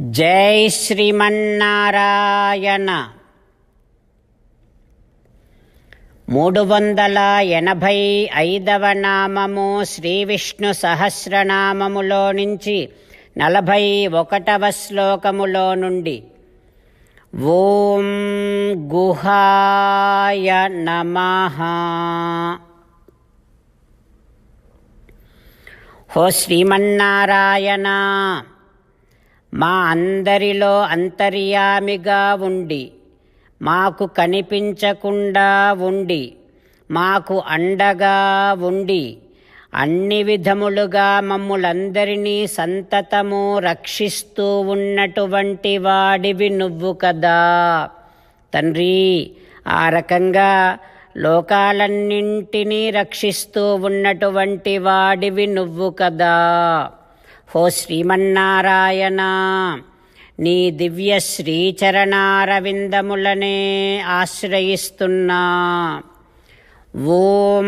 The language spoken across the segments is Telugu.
జై శ్రీమన్నారాయణ. మూడు వందల ఎనభై ఐదవ నామము శ్రీ విష్ణు సహస్రనామములో నుంచి నలభై ఒకటవ శ్లోకములో నుండి ఓం గుహాయ నమః. హో శ్రీమన్నారాయణ. మా అందరిలో అంతర్యామిగా ఉండి మాకు కనిపించకుండా ఉండి మాకు అండగా ఉండి అన్ని విధములుగా మమ్ములందరినీ సంతతము రక్షిస్తూ ఉన్నటువంటి వాడివి నువ్వు కదా. తండ్రి ఆ రకంగా లోకాలన్నింటినీ రక్షిస్తూ ఉన్నటువంటి వాడివి నువ్వు కదా. హో శ్రీమన్నారాయణ. నీ దివ్య శ్రీచరణారవిందములనే ఆశ్రయిస్తున్నా. ఓం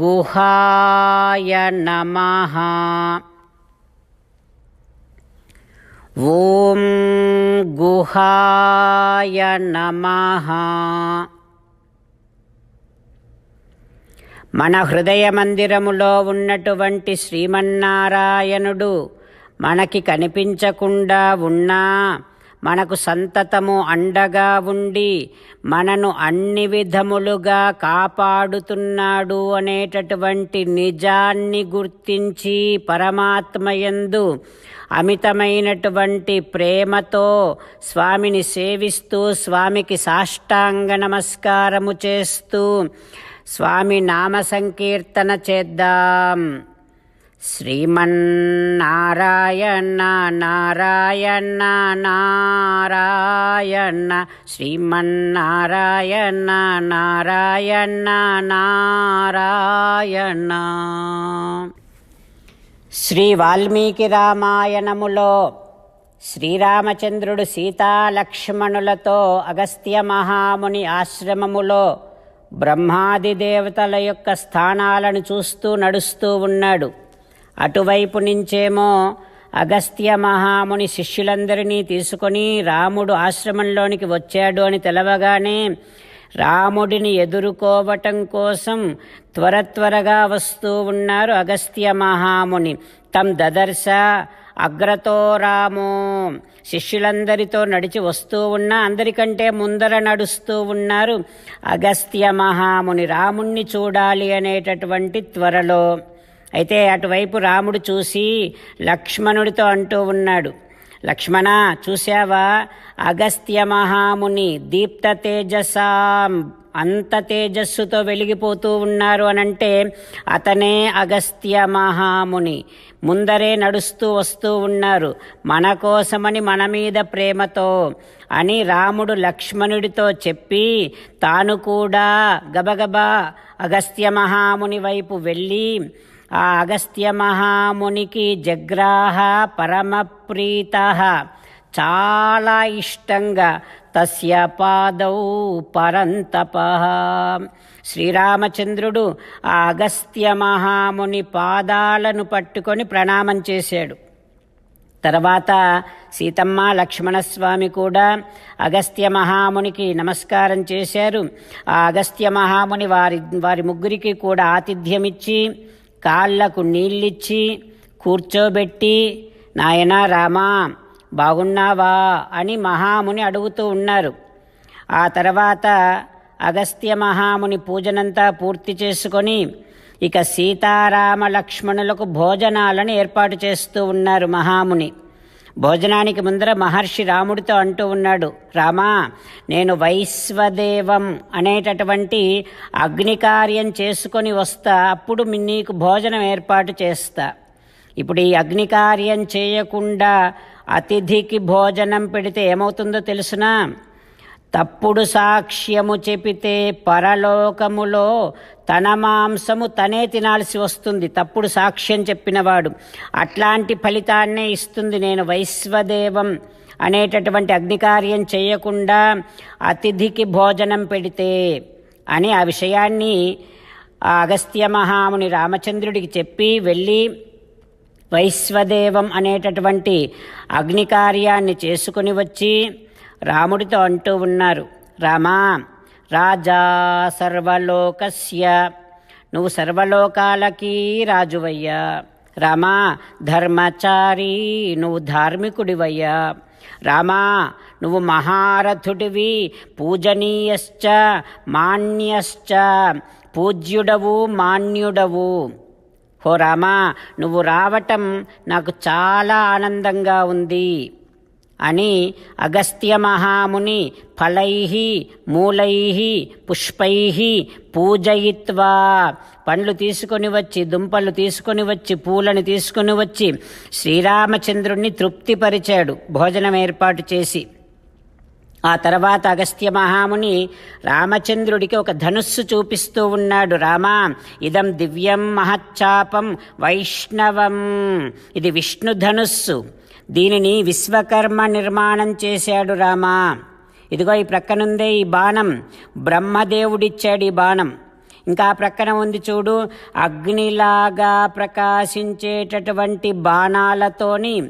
గుహాయ నమః. ఓం గుహాయ నమః. మన హృదయ మందిరములో ఉన్నటువంటి శ్రీమన్నారాయణుడు మనకి కనిపించకుండా ఉన్నా మనకు సంతతము అండగా ఉండి మనను అన్ని విధములుగా కాపాడుతున్నాడు అనేటటువంటి నిజాన్ని గుర్తించి పరమాత్మయందు అమితమైనటువంటి ప్రేమతో స్వామిని సేవిస్తూ స్వామికి సాష్టాంగ నమస్కారము చేస్తూ స్వామి నామ సంకీర్తన చేద్దాం. శ్రీమన్నారాయణ నారాయణ నారాయణ శ్రీమన్నారాయణ నారాయణ నారాయణ. శ్రీ వాల్మీకి రామాయణములో శ్రీరామచంద్రుడు సీతాలక్ష్మణులతో అగస్త్య మహాముని ఆశ్రమములో బ్రహ్మాది దేవతల యొక్క స్థానాలను చూస్తూ నడుస్తూ ఉన్నాడు. అటువైపు నుంచేమో అగస్త్య మహాముని శిష్యులందరినీ తీసుకొని రాముడు ఆశ్రమంలోనికి వచ్చాడు అని తెలవగానే రాముడిని ఎదుర్కోవటం కోసం త్వర త్వరగా వస్తూ ఉన్నారు అగస్త్య మహాముని. తం దదర్శ అగ్రతో రామో. శిష్యులందరితో నడిచి వస్తూ ఉన్నా అందరికంటే ముందర నడుస్తూ ఉన్నారు అగస్త్య మహాముని రాముణ్ణి చూడాలి అనేటటువంటి త్వరలో. అయితే అటువైపు రాముడు చూసి లక్ష్మణుడితో అంటూ ఉన్నాడు. లక్ష్మణ చూశావా? అగస్త్య మహాముని దీప్త తేజసాం అంత తేజస్సుతో వెలిగిపోతూ ఉన్నారు అనంటే అతనే అగస్త్య మహాముని. ముందరే నడుస్తూ వస్తూ ఉన్నారు. మన కోసమని మన మీద ప్రేమతో అని రాముడు లక్ష్మణుడితో చెప్పి తాను కూడా గబగబా అగస్త్య మహాముని వైపు వెళ్ళి ఆ అగస్త్య మహామునికి జగ్రాహ పరమప్రీత చాలా ఇష్టంగా తస్య పాదౌ పరంతప. శ్రీరామచంద్రుడు ఆ అగస్త్య మహాముని పాదాలను పట్టుకొని ప్రణామం చేశాడు. తర్వాత సీతమ్మ లక్ష్మణస్వామి కూడా అగస్త్య మహామునికి నమస్కారం చేశారు. ఆ అగస్త్య మహాముని వారి వారి ముగ్గురికి కూడా ఆతిథ్యమిచ్చి కాళ్ళకు నీళ్ళిచ్చి కూర్చోబెట్టి నాయనా రామా బాగున్నావా అని మహాముని అడుగుతూ ఉన్నారు. ఆ తర్వాత అగస్త్య మహాముని పూజనంతా పూర్తి చేసుకొని ఇక సీతారామ లక్ష్మణులకు భోజనాలను ఏర్పాటు చేస్తూ ఉన్నారు మహాముని. భోజనానికి ముందర మహర్షి రాముడితో అంటూ ఉన్నాడు రామా నేను వైశ్వదేవం అనేటటువంటి అగ్నికార్యం చేసుకొని వస్తా అప్పుడు నీకు భోజనం ఏర్పాటు చేస్తా. ఇప్పుడు ఈ అగ్నికార్యం చేయకుండా అతిథికి భోజనం పెడితే ఏమవుతుందో తెలుసునా? తప్పుడు సాక్ష్యము చెపితే పరలోకములో తన మాంసము తనే తినాల్సి వస్తుంది. తప్పుడు సాక్ష్యం చెప్పినవాడు అట్లాంటి ఫలితాన్నే ఇస్తుంది. నేను వైశ్వదేవం అనేటటువంటి అగ్నికార్యం చేయకుండా అతిథికి భోజనం పెడితే అని ఆ విషయాన్ని అగస్త్య మహాముని రామచంద్రుడికి చెప్పి వెళ్ళి వైశ్వదేవం అనేటటువంటి అగ్ని కార్యాన్ని చేసుకుని వచ్చి రాముడితో అంటూ ఉన్నారు. రామా రాజా సర్వలోకస్య. నువ్వు సర్వలోకాలకి రాజువయ్యా. రామా ధర్మచారి నువ్వు ధార్మికుడివయ్యా. రామా నువ్వు మహారథుడివి పూజనీయశ్చ మాన్యశ్చ పూజ్యుడవు మాన్యుడవు. ఓ రామా నువ్వు రావటం నాకు చాలా ఆనందంగా ఉంది అని అగస్త్య మహాముని ఫలై మూలై పుష్పై పూజయిత్వా. పండ్లు తీసుకొని వచ్చి దుంపలు తీసుకొని వచ్చి పూలను తీసుకొని వచ్చి శ్రీరామచంద్రుణ్ణి తృప్తిపరిచాడు. భోజనం ఏర్పాటు చేసి ఆ తర్వాత అగస్త్య మహాముని రామచంద్రుడికి ఒక ధనుస్సు చూపిస్తూ ఉన్నాడు. రామా ఇదం దివ్యం మహచ్చాపం వైష్ణవం. ఇది విష్ణు ధనుస్సు. దీనిని విశ్వకర్మ నిర్మాణం చేశాడు రామా. ఇదిగో ఈ ప్రక్కనుందే ఈ బాణం. బ్రహ్మదేవుడిచ్చాడు ఈ బాణం. ఇంకా ప్రక్కన ఉంది చూడు అగ్నిలాగా ప్రకాశించేటటువంటి బాణాలతోని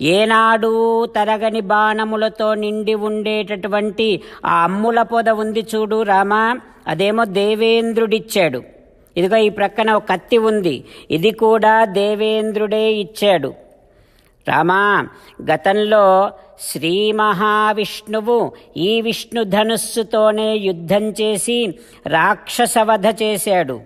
ఏనాడు తరగని బాణములతో నిండి ఉండేటటువంటి ఆ అమ్ముల పొద ఉంది చూడు రామా అదేమో దేవేంద్రుడిచ్చాడు. ఇదిగో ఈ ప్రక్కన ఒక కత్తి ఉంది ఇది కూడా దేవేంద్రుడే ఇచ్చాడు. రామా గతంలో శ్రీ మహావిష్ణువు ఈ విష్ణు ధనుస్సుతోనే యుద్ధం చేసి రాక్షసవధ చేశాడు.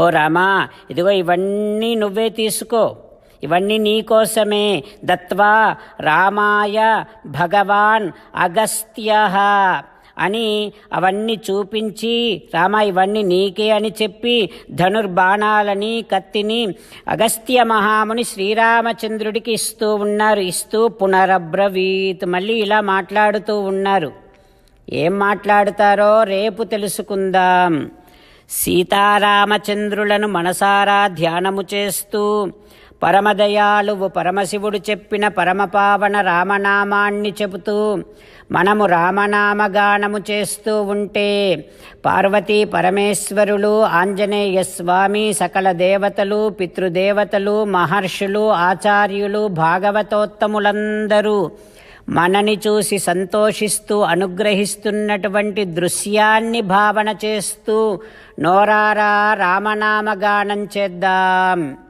ఓ రామా ఇదిగో ఇవన్నీ నువ్వే తీసుకో. ఇవన్నీ నీకోసమే దత్వా రామాయ భగవాన్ అగస్త్య అని అవన్నీ చూపించి రామ ఇవన్నీ నీకే అని చెప్పి ధనుర్బాణాలని కత్తిని అగస్త్య మహాముని శ్రీరామచంద్రుడికి ఇస్తూ ఉన్నారు. ఇస్తూ పునరబ్రవీత్. మళ్ళీ ఇలా మాట్లాడుతూ ఉన్నారు. ఏం మాట్లాడుతారో రేపు తెలుసుకుందాం. సీతారామచంద్రులను మనసారా ధ్యానము చేస్తూ పరమదయాళువు పరమశివుడు చెప్పిన పరమపావన రామనామాన్ని చెబుతూ మనము రామనామగానము చేస్తూ ఉంటే పార్వతీ పరమేశ్వరులు ఆంజనేయ స్వామి సకల దేవతలు పితృదేవతలు మహర్షులు ఆచార్యులు భాగవతోత్తములందరూ మనని చూసి సంతోషిస్తూ అనుగ్రహిస్తున్నటువంటి దృశ్యాన్ని భావన చేస్తూ నోరారా రామనామగానం చేద్దాం.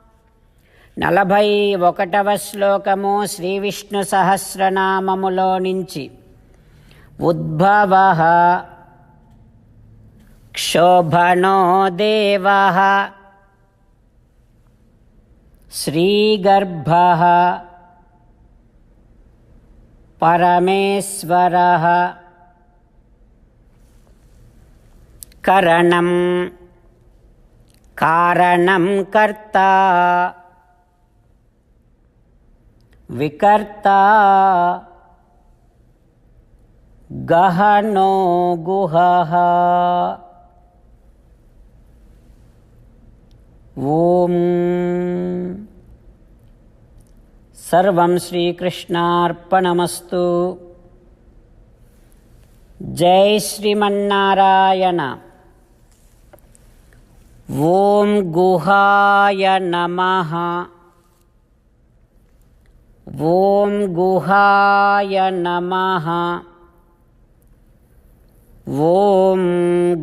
నలభై ఒకటవ శ్లోకము శ్రీ విష్ణు సహస్రనామములో నుంచి. ఉద్భవ క్షోభనో దేవ శ్రీగర్భ పరమేశ్వర కరణం కారణం కర్త వికర్త గహనో గుహ. ఓం సర్వం శ్రీకృష్ణార్పణమస్తు. జై శ్రీమన్నారాయణ. ఓం గుహాయ నమ. ॐ गुहाय नमः। ॐ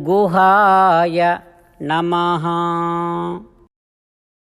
गुहाय नमः।